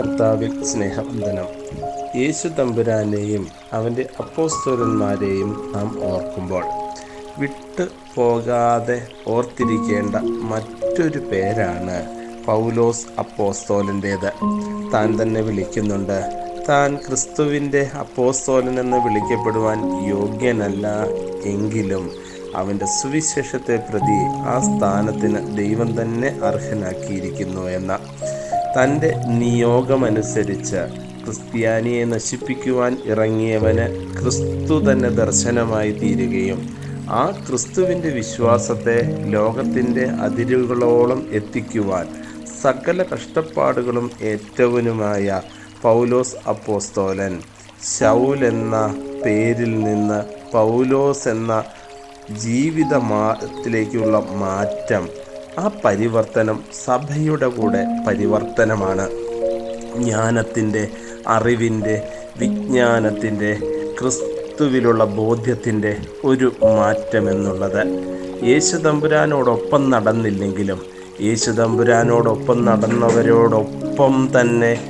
കർത്താവിൽ സ്നേഹവന്ദനം. യേശു തമ്പുരാനെയും അവന്റെ അപ്പോസ്തോലന്മാരെയും നാം ഓർക്കുമ്പോൾ വിട്ടു പോകാതെ ഓർത്തിരിക്കേണ്ട മറ്റൊരു പേരാണ് പൗലോസ് അപ്പോസ്തോലന്റേത് താൻ തന്നെ വിളിക്കുന്നുണ്ട്. താൻ ക്രിസ്തുവിന്റെ അപ്പോസ്തോലൻ എന്ന് വിളിക്കപ്പെടുവാൻ യോഗ്യനല്ല എങ്കിലും അവന്റെ സുവിശേഷത്തെ പ്രതി ആ സ്ഥാനത്തിന് ദൈവം തന്നെ അർഹനാക്കിയിരിക്കുന്നു എന്ന തന്റെ നിയോഗമനുസരിച്ച് ക്രിസ്ത്യാനിയെ നശിപ്പിക്കുവാൻ ഇറങ്ങിയവന് ക്രിസ്തു തന്നെ ദർശനമായി തീരുകയും ആ ക്രിസ്തുവിന്റെ വിശ്വാസത്തെ ലോകത്തിന്റെ അതിരുകളോളം എത്തിക്കുവാൻ സകല കഷ്ടപ്പാടുകളും ഏറ്റവനുമായ പൗലോസ് അപ്പോസ്തോലൻ. ശൗൽ എന്ന പേരിൽ നിന്ന് പൗലോസ് എന്ന ജീവിത മാറ്റത്തിലേക്കുള്ള മാറ്റം ആ പരിവർത്തനം സഭയുടെ കൂടെ പരിവർത്തനമാണ്. ജ്ഞാനത്തിന്റെ അറിവിന്റെ വിജ്ഞാനത്തിന്റെ ക്രിസ്തുവിലുള്ള ബോധ്യത്തിന്റെ ഒരു മാറ്റമെന്നുള്ളത്. യേശുദമ്പുരാനോടൊപ്പം നടന്നില്ലെങ്കിലും യേശു തമ്പുരാനോടൊപ്പം നടന്നവരോടൊപ്പം തന്നെ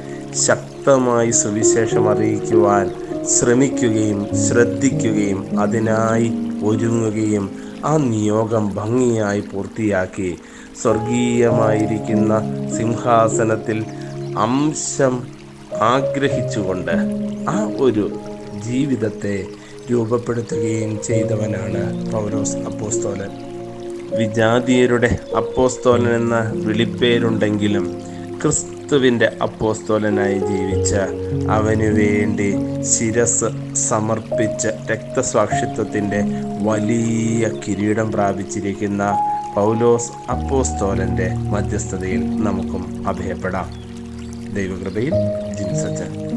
ശക്തമായി സുവിശേഷം അറിയിക്കുവാൻ ശ്രമിക്കുകയും ശ്രദ്ധിക്കുകയും അതിനായി ഒരുങ്ങുകയും ആ നിയോഗം ഭംഗിയായി പൂർത്തിയാക്കി. സ്വർഗീയമായിരിക്കുന്ന സിംഹാസനത്തിൽ അംശം ആഗ്രഹിച്ചുകൊണ്ട് ആ ഒരു ജീവിതത്തെ രൂപപ്പെടുത്തുകയും ചെയ്തവനാണ് പൗലോസ് അപ്പോസ്തോലൻ. വിജാതീയരുടെ അപ്പോസ്തോലൻ എന്ന വിളിപ്പേരുണ്ടെങ്കിലും ക്രിസ്തുവിന്റെ അപ്പോസ്തോലനായി ജീവിച്ച അവനു വേണ്ടി ശിരസ് സമർപ്പിച്ച രക്തസാക്ഷിത്വത്തിന്റെ വലിയ കിരീടം പ്രാപിച്ചിരിക്കുന്ന പൗലോസ് അപ്പോസ്തോലന്റെ മധ്യസ്ഥതയിൽ നമുക്കും അഭയപ്പെടാം. ദൈവകൃപയിൽ ജിൻസച്ചൻ.